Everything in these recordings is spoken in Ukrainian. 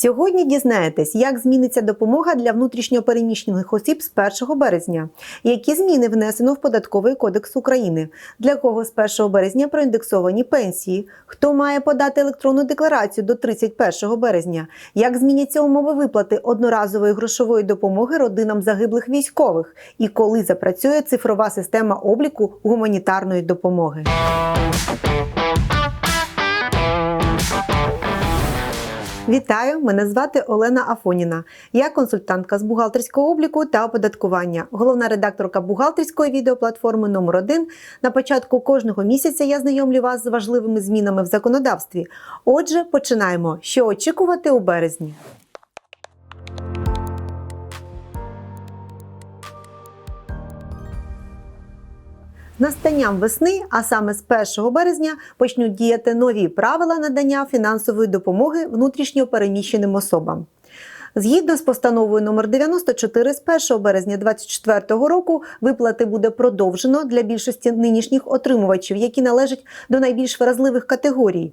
Сьогодні дізнаєтесь, як зміниться допомога для внутрішньопереміщених осіб з 1 березня, які зміни внесено в Податковий кодекс України, для кого з 1 березня проіндексовані пенсії, хто має подати електронну декларацію до 31 березня, як зміняться умови виплати одноразової грошової допомоги родинам загиблих військових? І коли запрацює цифрова система обліку гуманітарної допомоги. Вітаю! Мене звати Олена Афоніна. Я консультантка з бухгалтерського обліку та оподаткування, головна редакторка бухгалтерської відеоплатформи номер 1 На початку кожного місяця я знайомлю вас з важливими змінами в законодавстві. Отже, починаємо. Що очікувати у березні? Настанням весни, а саме з 1 березня, почнуть діяти нові правила надання фінансової допомоги внутрішньо переміщеним особам. Згідно з постановою номер 94 з 1 березня 2024 року виплати буде продовжено для більшості нинішніх отримувачів, які належать до найбільш вразливих категорій.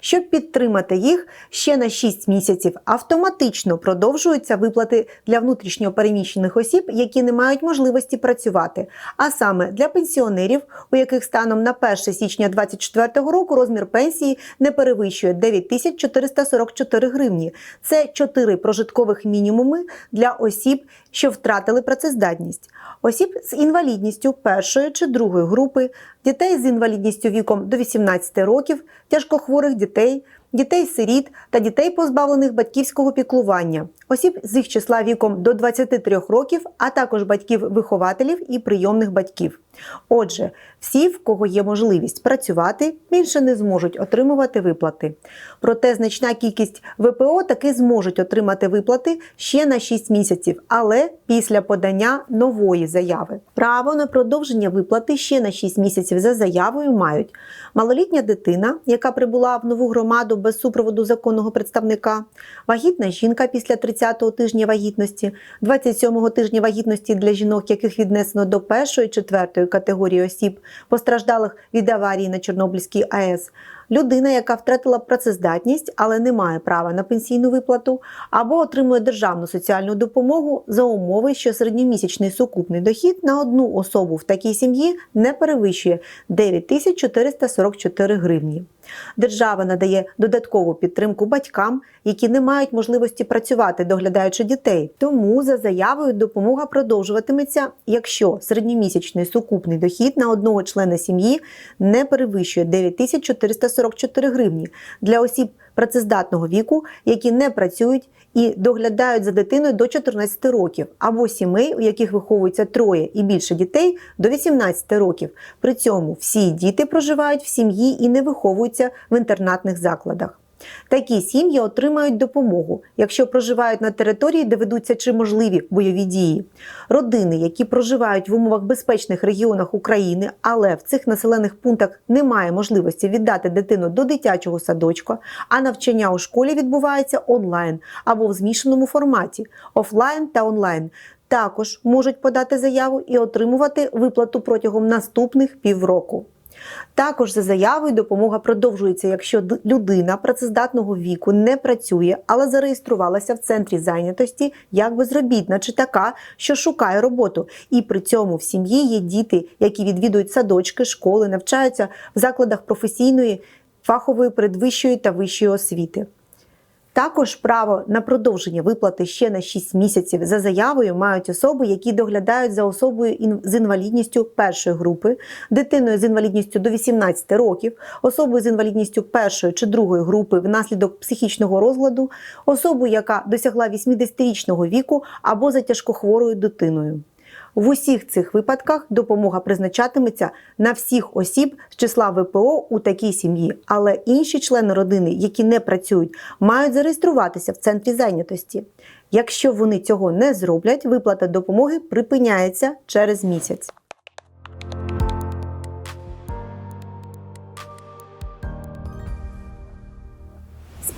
Щоб підтримати їх ще на 6 місяців, автоматично продовжуються виплати для внутрішньо переміщених осіб, які не мають можливості працювати, а саме для пенсіонерів, у яких станом на 1 січня 2024 року розмір пенсії не перевищує 9444 гривні. Це 4 прожиткових мінімуми для осіб, що втратили працездатність, осіб з інвалідністю першої чи другої групи, дітей з інвалідністю віком до 18 років, тяжкохворих дітей, дітей-сиріт та дітей, позбавлених батьківського піклування, осіб з їх числа віком до 23 років, а також батьків-вихователів і прийомних батьків. Отже, всі, в кого є можливість працювати, більше не зможуть отримувати виплати. Проте значна кількість ВПО таки зможуть отримати виплати ще на 6 місяців, але після подання нової заяви. Право на продовження виплати ще на 6 місяців за заявою мають малолітня дитина, яка прибула в нову громаду без супроводу законного представника, вагітна жінка після 30-го тижня вагітності, 27-го тижня вагітності для жінок, яких віднесено до першої четвертої категорії осіб, постраждалих від аварії на Чорнобильській АЕС, людина, яка втратила працездатність, але не має права на пенсійну виплату, або отримує державну соціальну допомогу за умови, що середньомісячний сукупний дохід на одну особу в такій сім'ї не перевищує 9444 гривні. Держава надає додаткову підтримку батькам, які не мають можливості працювати, доглядаючи дітей. Тому за заявою допомога продовжуватиметься, якщо середньомісячний сукупний дохід на одного члена сім'ї не перевищує 9444 гривні для осіб працездатного віку, які не працюють і доглядають за дитиною до 14 років, або сімей, у яких виховується троє і більше дітей до 18 років. При цьому всі діти проживають в сім'ї і не виховуються в інтернатних закладах. Такі сім'ї отримають допомогу, якщо проживають на території, де ведуться чи можливі бойові дії. Родини, які проживають в умовах безпечних регіонах України, але в цих населених пунктах немає можливості віддати дитину до дитячого садочка, а навчання у школі відбувається онлайн або в змішаному форматі офлайн та онлайн. Також можуть подати заяву і отримувати виплату протягом наступних півроку. Також за заявою допомога продовжується, якщо людина працездатного віку не працює, але зареєструвалася в центрі зайнятості як безробітна чи така, що шукає роботу. І при цьому в сім'ї є діти, які відвідують садочки, школи, навчаються в закладах професійної, фахової, передвищої та вищої освіти. Також право на продовження виплати ще на 6 місяців за заявою мають особи, які доглядають за особою з інвалідністю першої групи, дитиною з інвалідністю до 18 років, особою з інвалідністю першої чи другої групи внаслідок психічного розладу, особою, яка досягла 80-річного віку або за тяжкохворою дитиною. В усіх цих випадках допомога призначатиметься на всіх осіб з числа ВПО у такій сім'ї, але інші члени родини, які не працюють, мають зареєструватися в центрі зайнятості. Якщо вони цього не зроблять, виплата допомоги припиняється через місяць.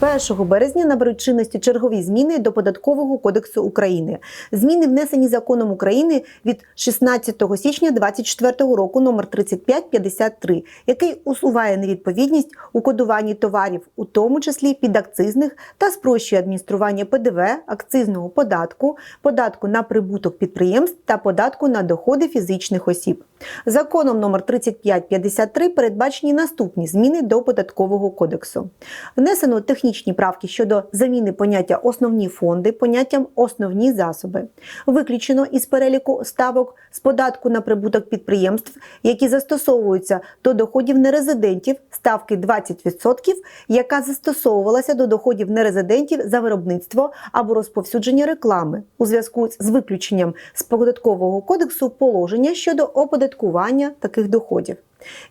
З З 1 березня наберуть чинності чергові зміни до податкового кодексу України. Зміни внесені законом України від 16 січня 2024 року номер 3553, який усуває невідповідність у кодуванні товарів, у тому числі підакцизних, та спрощує адміністрування ПДВ, акцизного податку, податку на прибуток підприємств та податку на доходи фізичних осіб. Законом номер 3553 передбачені наступні зміни до податкового кодексу. Внесено технічні правки щодо заміни поняття основні фонди поняттям основні засоби. Виключено із переліку ставок з податку на прибуток підприємств, які застосовуються до доходів нерезидентів ставки 20%, яка застосовувалася до доходів нерезидентів за виробництво або розповсюдження реклами у зв'язку з виключенням з податкового кодексу положення щодо оподаткування таких доходів.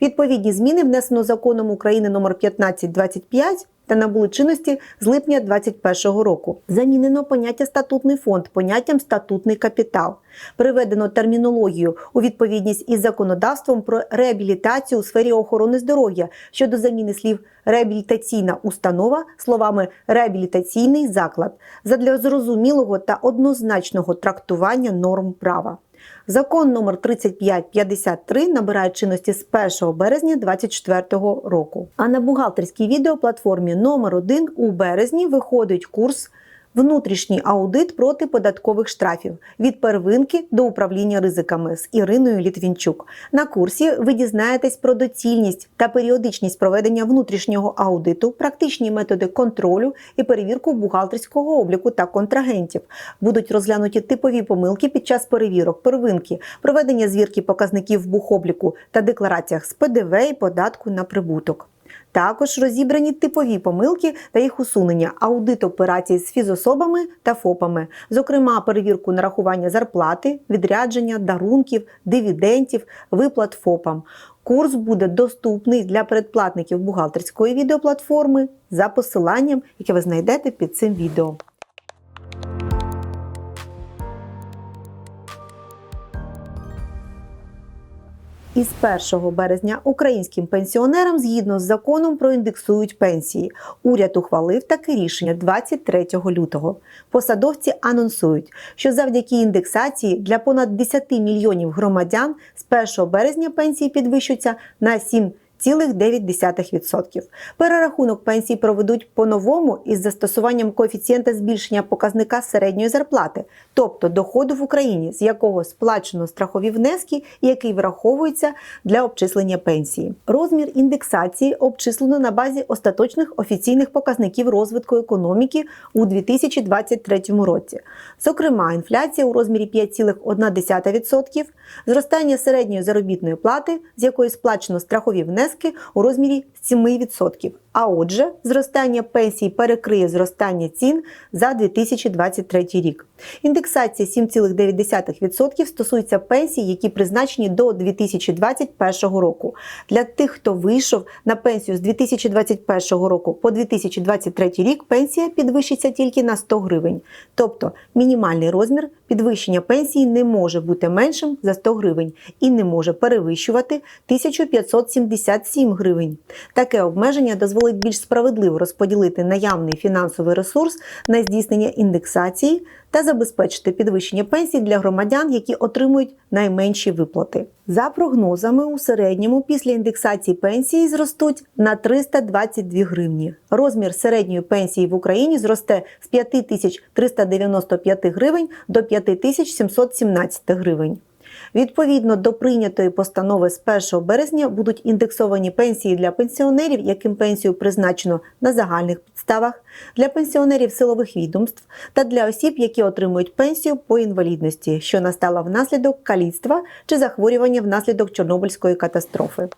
Відповідні зміни внесено законом України номер 1525 та набули чинності з липня 2021 року. Замінено поняття статутний фонд поняттям статутний капітал. Приведено термінологію у відповідність із законодавством про реабілітацію у сфері охорони здоров'я щодо заміни слів реабілітаційна установа словами реабілітаційний заклад задля зрозумілого та однозначного трактування норм права. Закон номер 3553 набирає чинності з 1 березня 2024 року. А на бухгалтерській відеоплатформі номер 1 у березні виходить курс Внутрішній аудит проти податкових штрафів від первинки до управління ризиками з Іриною Літвінчук. На курсі ви дізнаєтесь про доцільність та періодичність проведення внутрішнього аудиту, практичні методи контролю і перевірку бухгалтерського обліку та контрагентів. Будуть розглянуті типові помилки під час перевірок первинки, проведення звірки показників бухобліку та деклараціях з ПДВ і податку на прибуток. Також розібрані типові помилки та їх усунення, аудит операцій з фізособами та ФОПами, зокрема перевірку нарахування зарплати, відрядження, дарунків, дивідентів, виплат ФОПам. Курс буде доступний для передплатників бухгалтерської відеоплатформи за посиланням, яке ви знайдете під цим відео. Із 1 березня українським пенсіонерам згідно з законом проіндексують пенсії. Уряд ухвалив таке рішення 23 лютого. Посадовці анонсують, що завдяки індексації для понад 10 мільйонів громадян з 1 березня пенсії підвищуються на 7 0,9%. Перерахунок пенсій проведуть по-новому із застосуванням коефіцієнта збільшення показника середньої зарплати, тобто доходу в Україні, з якого сплачено страхові внески, який враховується для обчислення пенсії. Розмір індексації обчислено на базі остаточних офіційних показників розвитку економіки у 2023 році. Зокрема, інфляція у розмірі 5,1%, зростання середньої заробітної плати, з якої сплачено страхові внески, внески у розмірі 7%. А отже, зростання пенсій перекриє зростання цін за 2023 рік. Індексація 7,9% стосується пенсій, які призначені до 2021 року. Для тих, хто вийшов на пенсію з 2021 року по 2023 рік, пенсія підвищиться тільки на 100 гривень. Тобто мінімальний розмір підвищення пенсії не може бути меншим за 100 гривень і не може перевищувати 1577 гривень. Таке обмеження дозволить більш справедливо розподілити наявний фінансовий ресурс на здійснення індексації та забезпечити підвищення пенсій для громадян, які отримують найменші виплати. За прогнозами, у середньому після індексації пенсії зростуть на 322 гривні. Розмір середньої пенсії в Україні зросте з 5395 гривень до 5717 гривень. Відповідно до прийнятої постанови з 1 березня будуть індексовані пенсії для пенсіонерів, яким пенсію призначено на загальних підставах, для пенсіонерів силових відомств та для осіб, які отримують пенсію по інвалідності, що настала внаслідок каліцтва чи захворювання внаслідок Чорнобильської катастрофи.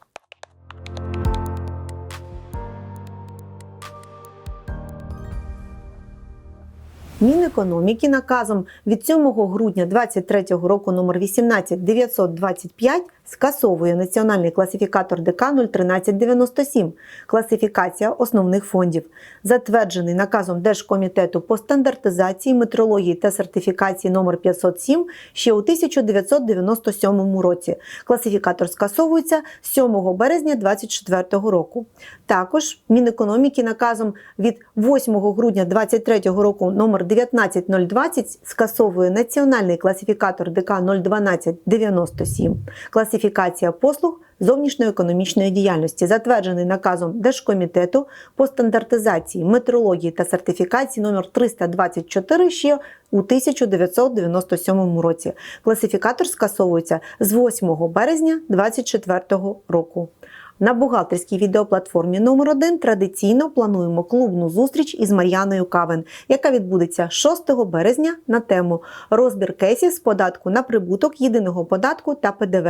Мінекономіки наказом від 7 грудня 2023 року номер 18925 скасовує національний класифікатор ДК 01397, класифікація основних фондів, затверджений наказом Держкомітету по стандартизації, метрології та сертифікації номер 507 ще у 1997 році. Класифікатор скасовується 7 березня 2024 року. Також Мінекономіки наказом від 8 грудня 2023 року номер 19020 скасовує національний класифікатор ДК 01297, класифікація послуг зовнішньоекономічної діяльності, затверджений наказом Держкомітету по стандартизації, метрології та сертифікації номер 324 ще у 1997 році. Класифікатор скасовується з 8 березня 2024 року. На бухгалтерській відеоплатформі номер 1 традиційно плануємо клубну зустріч із Мар'яною Кавен, яка відбудеться 6 березня на тему розбір кейсів з податку на прибуток, єдиного податку та ПДВ.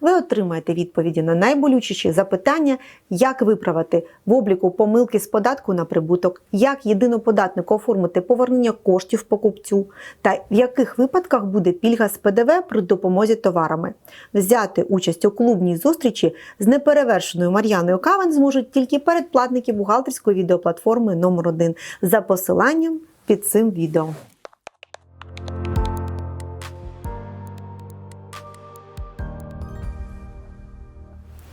Ви отримаєте відповіді на найболючіші запитання, як виправити в обліку помилки з податку на прибуток, як єдиноподатнику оформити повернення коштів покупцю, та в яких випадках буде пільга з ПДВ при допомозі товарами. Взяти участь у клубній зустрічі з неперевершеною Мар'яною Кавен зможуть тільки передплатники бухгалтерської відеоплатформи номер 1 за посиланням під цим відео.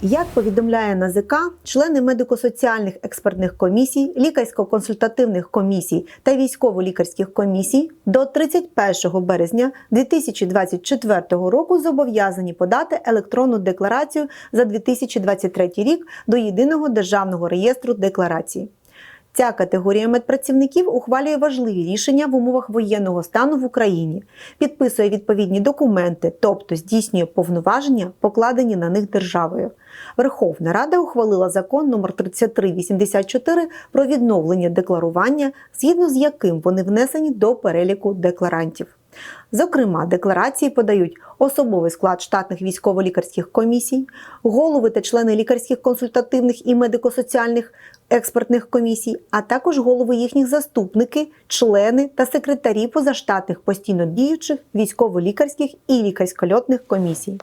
Як повідомляє НАЗК, члени медико-соціальних експертних комісій, лікарсько-консультативних комісій та військово-лікарських комісій до 31 березня 2024 року зобов'язані подати електронну декларацію за 2023 рік до єдиного державного реєстру декларацій. Ця категорія медпрацівників ухвалює важливі рішення в умовах воєнного стану в Україні, підписує відповідні документи, тобто здійснює повноваження, покладені на них державою. Верховна Рада ухвалила закон номер 3384 про відновлення декларування, згідно з яким вони внесені до переліку декларантів. Зокрема, декларації подають особовий склад штатних військово-лікарських комісій, голови та члени лікарських консультативних і медико-соціальних експертних комісій, а також голови їхніх заступники, члени та секретарі позаштатних постійно діючих військово-лікарських і лікарсько-льотних комісій.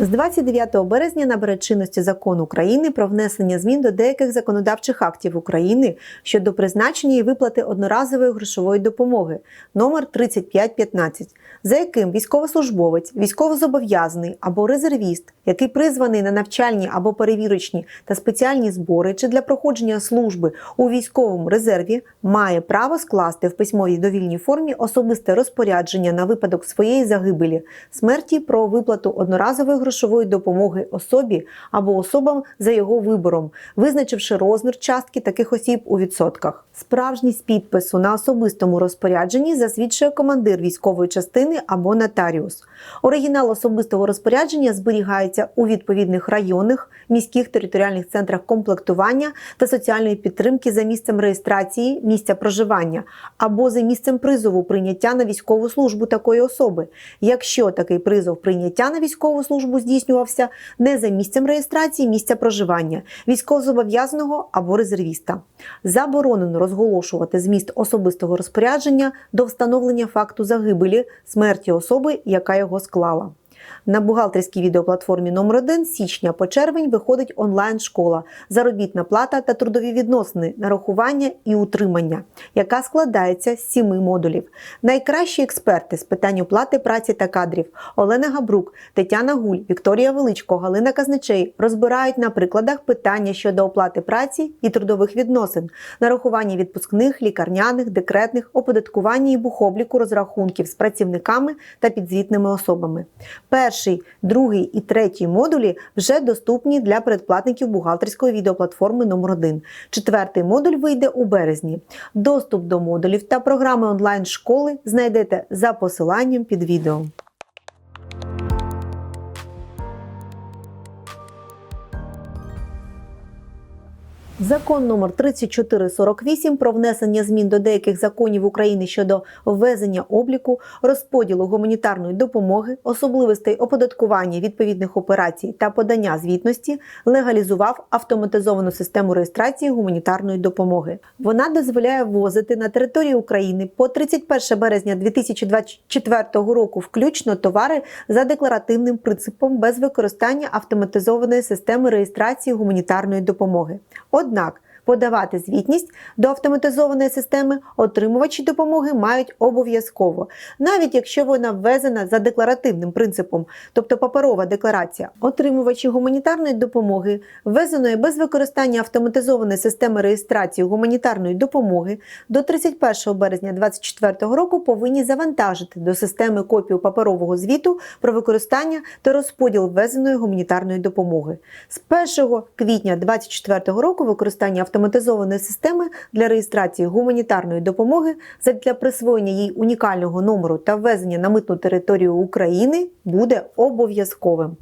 З 29 березня набере чинності закон України про внесення змін до деяких законодавчих актів України щодо призначення і виплати одноразової грошової допомоги номер 3515, за яким військовослужбовець, військовозобов'язаний або резервіст, який призваний на навчальні або перевірочні та спеціальні збори чи для проходження служби у військовому резерві, має право скласти в письмовій довільній формі особисте розпорядження на випадок своєї загибелі, смерті про виплату одноразової грошової допомоги особі або особам за його вибором, визначивши розмір частки таких осіб у відсотках. Справжність підпису на особистому розпорядженні засвідчує командир військової частини або нотаріус. Оригінал особистого розпорядження зберігається у відповідних районних, міських територіальних центрах комплектування та соціальної підтримки за місцем реєстрації місця проживання або за місцем призову прийняття на військову службу такої особи, якщо такий призов прийняття на військову службу здійснювався не за місцем реєстрації місця проживання військовозобов'язаного або резервіста. Заборонено розголошувати зміст особистого розпорядження до встановлення факту загибелі смерті особи, яка його склала. На бухгалтерській відеоплатформі номер 1 з січня по червень виходить онлайн-школа, заробітна плата та трудові відносини, нарахування і утримання, яка складається з сіми модулів. Найкращі експерти з питань оплати праці та кадрів Олена Габрук, Тетяна Гуль, Вікторія Величко, Галина Казначей розбирають на прикладах питання щодо оплати праці і трудових відносин, нарахування відпускних, лікарняних, декретних, оподаткування і бухобліку розрахунків з працівниками та підзвітними особами. Перший, другий і третій модулі вже доступні для передплатників бухгалтерської відеоплатформи номер 1 Четвертий модуль вийде у березні. Доступ до модулів та програми онлайн-школи знайдете за посиланням під відео. Закон номер 3448 про внесення змін до деяких законів України щодо ввезення обліку, розподілу гуманітарної допомоги, особливостей оподаткування відповідних операцій та подання звітності легалізував автоматизовану систему реєстрації гуманітарної допомоги. Вона дозволяє ввозити на територію України по 31 березня 2024 року включно товари за декларативним принципом без використання автоматизованої системи реєстрації гуманітарної допомоги. Однак подавати звітність до автоматизованої системи отримувачі допомоги мають обов'язково, навіть якщо вона ввезена за декларативним принципом, тобто паперова декларація. Отримувачі гуманітарної допомоги, ввезеної без використання автоматизованої системи реєстрації гуманітарної допомоги до 31 березня 2024 року повинні завантажити до системи копію паперового звіту про використання та розподіл ввезеної гуманітарної допомоги. З 1 квітня 2024 року використання автоматизованої системи для реєстрації гуманітарної допомоги задля присвоєння їй унікального номеру та ввезення на митну територію України буде обов'язковим.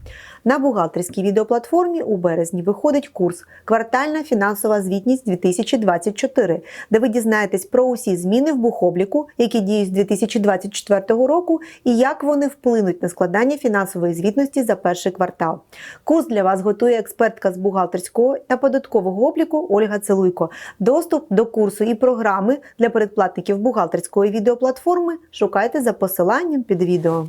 На бухгалтерській відеоплатформі у березні виходить курс Квартальна фінансова звітність 2024, де ви дізнаєтесь про усі зміни в бухобліку, які діють з 2024 року, і як вони вплинуть на складання фінансової звітності за перший квартал. Курс для вас готує експертка з бухгалтерського та податкового обліку Ольга Целуйко. Доступ до курсу і програми для передплатників бухгалтерської відеоплатформи шукайте за посиланням під відео.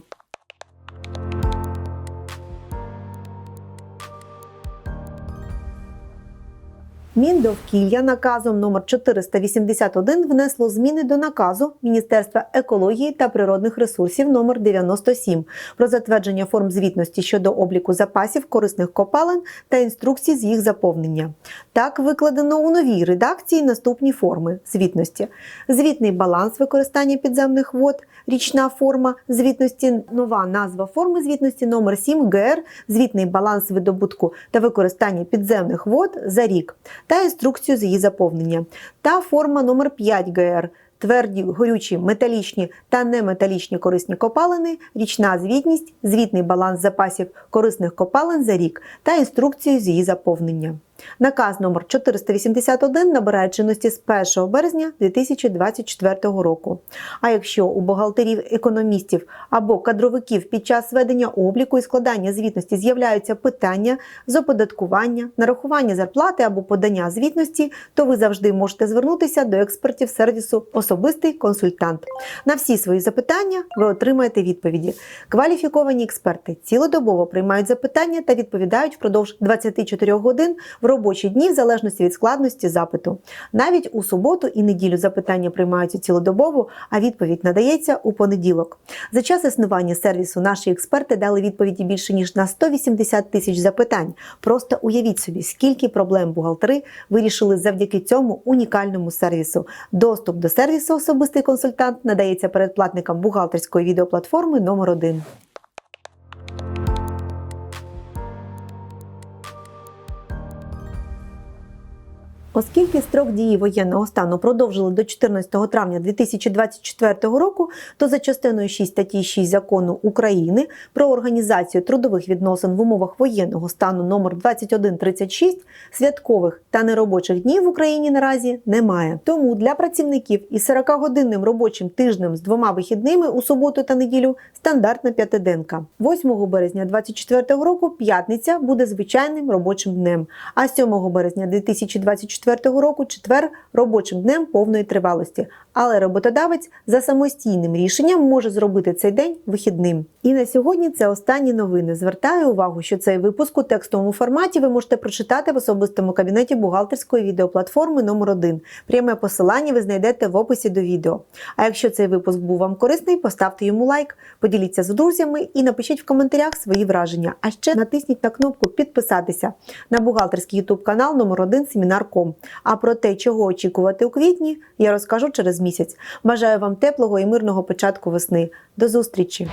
Міндовкілля наказом номер 481 внесло зміни до наказу Міністерства екології та природних ресурсів номер 97 про затвердження форм звітності щодо обліку запасів корисних копалин та інструкцій з їх заповнення. Так викладено у новій редакції наступні форми звітності: звітний баланс використання підземних вод, річна форма звітності, нова назва форми звітності номер 7 ГР, звітний баланс видобутку та використання підземних вод за рік та інструкцію з її заповнення, та форма номер 5 ГР. Тверді, горючі, металічні та неметалічні корисні копалини, річна звітність, звітний баланс запасів корисних копалин за рік та інструкцію з її заповнення. Наказ номер 481 набирає чинності з 1 березня 2024 року. А якщо у бухгалтерів, економістів або кадровиків під час ведення обліку і складання звітності з'являються питання з оподаткування, нарахування зарплати або подання звітності, то ви завжди можете звернутися до експертів сервісу Особистий консультант. На всі свої запитання ви отримаєте відповіді. Кваліфіковані експерти цілодобово приймають запитання та відповідають впродовж 24 годин в робочі дні в залежності від складності запиту. Навіть у суботу і неділю запитання приймаються цілодобово, а відповідь надається у понеділок. За час існування сервісу наші експерти дали відповіді більше ніж на 180 тисяч запитань. Просто уявіть собі, скільки проблем бухгалтери вирішили завдяки цьому унікальному сервісу. Доступ до сервісу особистий консультант надається передплатникам бухгалтерської відеоплатформи номер 1 Оскільки строк дії воєнного стану продовжили до 14 травня 2024 року, то за частиною 6 статті 6 закону України про організацію трудових відносин в умовах воєнного стану номер 2136 святкових та неробочих днів в Україні наразі немає. Тому для працівників із 40-годинним робочим тижнем з двома вихідними у суботу та неділю стандартна п'ятиденка. 8 березня 2024 року п'ятниця буде звичайним робочим днем, а 7 березня 2024 2024 року четвер робочим днем повної тривалості, але роботодавець за самостійним рішенням може зробити цей день вихідним. І на сьогодні це останні новини. Звертаю увагу, що цей випуск у текстовому форматі ви можете прочитати в особистому кабінеті бухгалтерської відеоплатформи номер 1 Пряме посилання ви знайдете в описі до відео. А якщо цей випуск був вам корисний, поставте йому лайк, поділіться з друзями і напишіть в коментарях свої враження. А ще натисніть на кнопку підписатися на бухгалтерський ютуб канал номер 1 Семінар.ком. А про те, чого очікувати у квітні, я розкажу через місяць. Бажаю вам теплого і мирного початку весни. До зустрічі!